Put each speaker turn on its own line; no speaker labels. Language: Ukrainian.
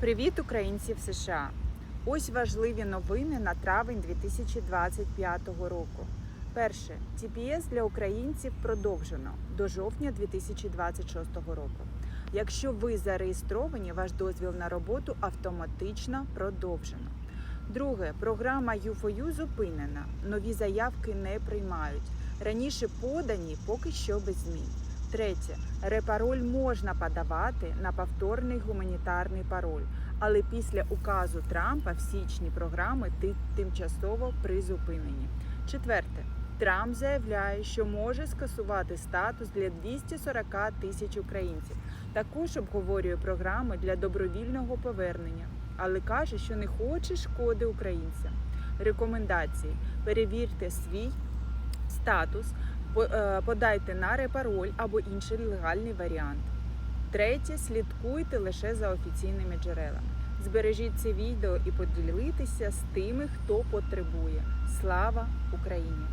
Привіт, українці в США! Ось важливі новини на травень 2025 року. Перше, TPS для українців продовжено до жовтня 2026 року. Якщо ви зареєстровані, ваш дозвіл на роботу автоматично продовжено. Друге, програма U4U зупинена. Нові заявки не приймають. Раніше подані поки що без змін. Третє, репароль можна подавати на повторний гуманітарний пароль, але після указу Трампа в січні програми тимчасово призупинені. Четверте, Трамп заявляє, що може скасувати статус для 240 тисяч українців. Також обговорює програми для добровільного повернення, але каже, що не хоче шкоди українцям. Рекомендації: перевірте свій статус, подайте на репароль або інший легальний варіант. Третє, слідкуйте лише за офіційними джерелами. Збережіть це відео і поділитися з тими, хто потребує. Слава Україні!